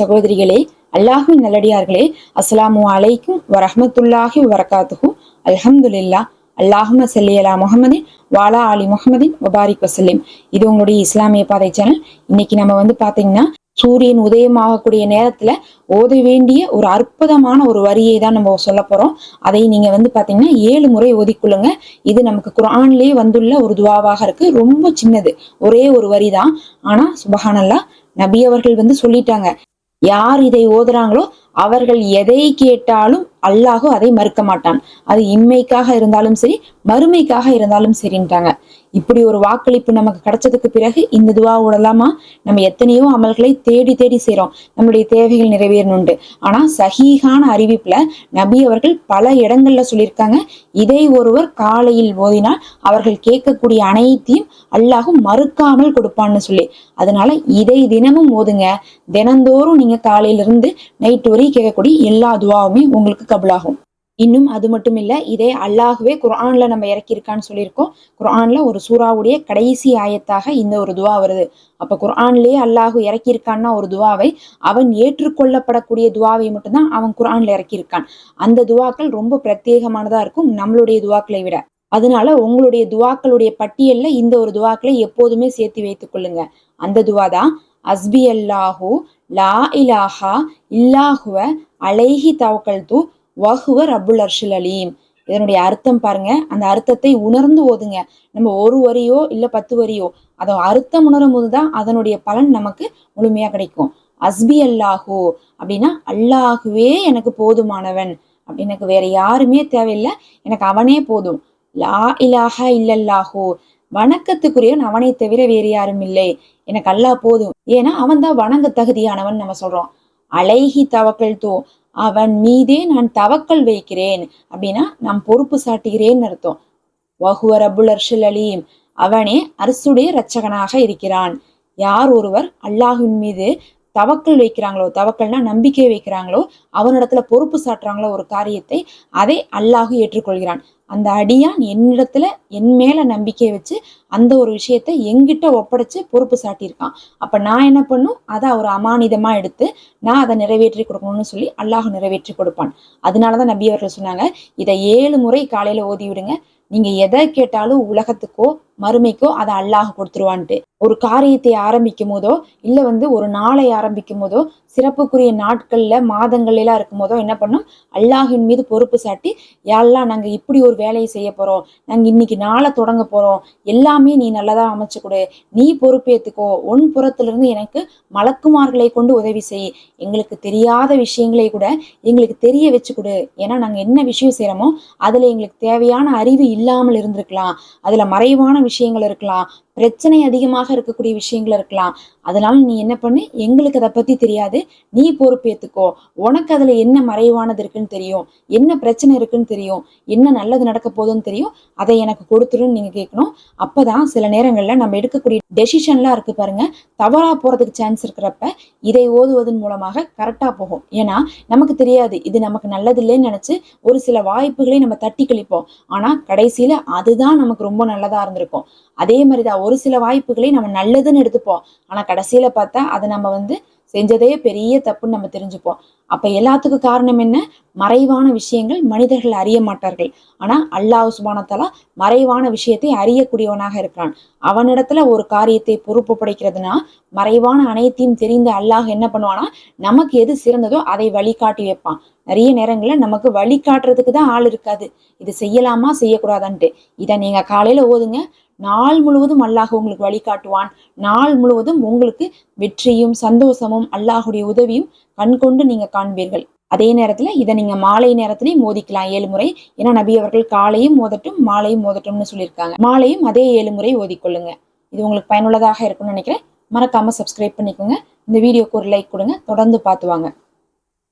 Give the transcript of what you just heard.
சகோதரிகளே அல்லாஹு நல்லடியார்களே அஸ்லாமு அலைக்கும் வரஹ்மத்துல்லாஹி வரகாத்துஹு அல்ஹம்துலில்லா அல்லாஹும சல்லி முகமதின் வாலா அலி முகமதின் வபாரிக் வசல்லிம். இது உங்களுடைய இஸ்லாமிய பாதை சேனல் இன்னைக்கு நம்ம வந்து பாத்தீங்கன்னா சூரியன் உதயமாகக்கூடிய நேரத்துல ஓத வேண்டிய ஒரு அற்புதமான ஒரு வரியை தான் நம்ம சொல்ல போறோம். அதை நீங்க வந்து பாத்தீங்கன்னா ஏழு முறை ஓதிக்கொள்ளுங்க. இது நமக்கு குரான்லேயே வந்துள்ள ஒரு துவாவாக இருக்கு. ரொம்ப சின்னது. ஒரே ஒரு வரி தான் ஆனா சுபஹானல்லா நபி அவர்கள் வந்து சொல்லிட்டாங்க. யார் இதை ஓதுறாங்களோ அவர்கள் எதை கேட்டாலும் அல்லாஹு அதை மறுக்க மாட்டான். அது இம்மைக்காக இருந்தாலும் சரி மறுமைக்காக இருந்தாலும் சரின்ட்டாங்க. இப்படி ஒரு வாக்களிப்பு நமக்கு கிடைச்சதுக்கு பிறகு இந்த துவா விடலாமா நம்ம எத்தனையோ அமல்களை தேடி தேடி செய்கிறோம் நம்மளுடைய தேவைகள் நிறைவேறணுண்டு ஆனா சகீகான அறிவிப்புல நபி அவர்கள் பல இடங்கள்ல சொல்லியிருக்காங்க. இதை ஒருவர் காலையில் ஓதினால் அவர்கள் கேட்கக்கூடிய அனைத்தையும் அல்லாஹும் மறுக்காமல் கொடுப்பான்னு சொல்லி. அதனால இதை தினமும் ஓதுங்க. தினந்தோறும் நீங்க காலையில இருந்து நைட் வரையும் கேட்கக்கூடிய எல்லா துவாவுமே உங்களுக்கு கபுலாகும். இன்னும் அது மட்டும் இல்லை இதே அல்லாஹுவே குர்ஆன்ல நம்ம இறக்கியிருக்கான்னு சொல்லியிருக்கோம். குர்ஆன்ல ஒரு சூறாவுடைய கடைசி ஆயத்தாக இந்த ஒரு துவா வருது. அப்ப குர்ஆன்லயே அல்லாஹு இறக்கியிருக்கான்னா ஒரு துவாவை அவன் ஏற்றுக்கொள்ளப்படக்கூடிய துவாவை மட்டும்தான் அவன் குர்ஆன்ல இறக்கியிருக்கான். அந்த துவாக்கள் ரொம்ப பிரத்யேகமானதா இருக்கும் நம்மளுடைய துவாக்களை விட. அதனால உங்களுடைய துவாக்களுடைய பட்டியல்ல இந்த ஒரு துவாக்களை எப்போதுமே சேர்த்து வைத்துக் கொள்ளுங்க. அந்த துவா தான் அஸ்பி அல்லாஹு லா இலாஹா இல்லாஹுவ அலைஹி தவக்கல் தூ வஹுவர் ரபுல் அர்ஷுல் அலீம். இதனுடைய அர்த்தம் பாருங்க. அந்த அர்த்தத்தை உணர்ந்து ஓதுங்க. நம்ம ஒரு வரியோ இல்ல பத்து வரியோ அதை அர்த்தம் உணரும் போதுதான் அதனுடைய பலன் நமக்கு முழுமையா கிடைக்கும். அஸ்பி அல்லாஹூ. அப்படின்னா அல்லாஹுவே எனக்கு போதுமானவன். அப்படி எனக்கு வேற யாருமே தேவையில்லை. எனக்கு அவனே போதும். லா இலாஹா இல்லல்லாஹோ. வணக்கத்துக்குரியவன் அவனை தவிர வேறு யாரும் இல்லை. எனக்கு அல்லாஹ் போதும். ஏன்னா அவன் தான் வணங்க தகுதியானவன் நம்ம சொல்றோம். அலைஹி தவக்கல் தோ அவன் மீதே நான் தவக்கல் வைக்கிறேன். அப்படின்னா நான் பொறுப்பு சாட்டுகிறேன்னு அர்த்தம். வஹுவ ரபுல் அர்ஷுல் அலீம். அவனே அரசுடைய இரட்சகனாக இருக்கிறான். யார் ஒருவர் அல்லாஹின் மீது தவக்கல் வைக்கிறாங்களோ தவக்கல்னா நம்பிக்கை வைக்கிறாங்களோ அவனிடத்துல பொறுப்பு சாட்டுறாங்களோ ஒரு காரியத்தை அதை அல்லாஹு ஏற்றுக்கொள்கிறான். அந்த அடியான் என்னிடத்துல என் மேல நம்பிக்கை வச்சு அந்த ஒரு விஷயத்தை எங்கிட்ட ஒப்படைச்சு பொறுப்பு சாட்டியிருக்கான். அப்ப நான் என்ன பண்ணும்? அதை ஒரு அமானிதமா எடுத்து நான் அதை நிறைவேற்றி கொடுக்கணும்னு சொல்லி அல்லாஹ் நிறைவேற்றி கொடுப்பான். அதனாலதான் நபி அவர்கள் சொன்னாங்க இதை ஏழு முறை காலையில ஓதி விடுங்க நீங்க எதை கேட்டாலும் உலகத்துக்கோ மறுமைக்கோ அதை அல்லாஹ் கொடுத்துருவான்ட்டு. ஒரு காரியத்தை ஆரம்பிக்கும் போதோ இல்ல வந்து ஒரு நாளை ஆரம்பிக்கும் போதோ சிறப்புக்குரிய நாட்கள்ல மாதங்கள்லாம் இருக்கும் போதோ என்ன பண்ணும்? அல்லாஹின் மீது பொறுப்பு சாட்டி யாரெல்லாம் நாங்க இப்படி ஒரு வேலையை செய்ய போறோம். நாங்க இன்னைக்கு நாளை தொடங்க போறோம். எல்லாமே நீ நல்லதா அமைச்சு கொடு. நீ பொறுப்பேத்துக்கோ உன் புறத்திலிருந்து எனக்கு மலக்குமார்களை கொண்டு உதவி செய். எங்களுக்கு தெரியாத விஷயங்களை கூட எங்களுக்கு தெரிய வச்சு கொடு. ஏன்னா நாங்க என்ன விஷயம் செய்யறோமோ அதுல எங்களுக்கு தேவையான அறிவு இல்லாமல் இருந்திருக்கலாம். அதுல மறைவான விஷயங்கள் இருக்கலாம். பிரச்சனை அதிகமாக இருக்கக்கூடிய விஷயங்கள் இருக்கலாம். அதனால நீ என்ன பண்ணு? எங்களுக்கு அதை பத்தி தெரியாது. நீ பொறுப்பேத்துக்கோ. உனக்கு அதுல என்ன மறைவானது இருக்குன்னு தெரியும். என்ன பிரச்சனை இருக்குன்னு தெரியும். என்ன நல்லது நடக்க போகுதுன்னு தெரியும். அதை எனக்கு கொடுத்துருன்னு நீங்க கேட்கணும் அப்பதான் சில நேரங்கள்ல நம்ம எடுக்கக்கூடிய டெசிஷன்லாம் இருக்கு பாருங்க. தவறா போறதுக்கு சான்ஸ் இருக்கிறப்ப இதை ஓதுவதன் மூலமாக கரெக்டா போகும். ஏன்னா நமக்கு தெரியாது. இது நமக்கு நல்லது இல்லைன்னு நினைச்சு ஒரு சில வாய்ப்புகளை நம்ம தட்டி கழிப்போம். ஆனா கடைசியில அதுதான் நமக்கு ரொம்ப நல்லதா இருந்திருக்கும். அதே மாதிரிதான் ஒரு சில வாய்ப்புகளை நம்ம நல்லதுன்னு எடுத்துப்போம். ஆனால் கடைசியில பார்த்தா அதை நம்ம வந்து செஞ்சதே பெரிய தப்புன்னு நம்ம தெரிஞ்சுப்போம். அப்போ எல்லாத்துக்கும் காரணம் என்ன? மறைவான விஷயங்கள் மனிதர்கள் அறிய மாட்டார்கள். ஆனால் அல்லாஹ் சுபானத்தாலா மறைவான விஷயத்தை அறியக்கூடியவனாக இருக்கிறான். அவனிடத்துல ஒரு காரியத்தை பொறுப்பு படைக்கிறதுனா மறைவான அனைத்தையும் தெரிந்த அல்லாஹ் என்ன பண்ணுவானா நமக்கு எது சிறந்ததோ அதை வழிகாட்டி வைப்பான். நிறைய நேரங்களில் நமக்கு வழிகாட்டுறதுக்கு தான் ஆள் இருக்காது. இது செய்யலாமா? செய்யக்கூடாதான்ட்டு. இதை நீங்கள் காலையில் ஓதுங்க. நாள் முழுவதும் அல்லாஹ் உங்களுக்கு வழிகாட்டுவான். நாள் முழுவதும் உங்களுக்கு வெற்றியும் சந்தோஷமும் அல்லாஹுடைய உதவியும் கண்கொண்டு நீங்க காண்பீர்கள். அதே நேரத்தில் இதை நீங்க மாலை நேரத்திலையும் மோதிக்கலாம் ஏழு முறை. ஏன்னா நபி அவர்கள் காலையும் மோதட்டும் மாலையும் மோதட்டும்னு சொல்லியிருக்காங்க. மாலையும் அதே ஏழு முறை ஓதிக்கொள்ளுங்க இது உங்களுக்கு பயனுள்ளதாக இருக்கும்னு நினைக்கிறேன். மறக்காம சப்ஸ்கிரைப் பண்ணிக்கோங்க. இந்த வீடியோக்கு ஒரு லைக் கொடுங்க. தொடர்ந்து பார்த்துவாங்க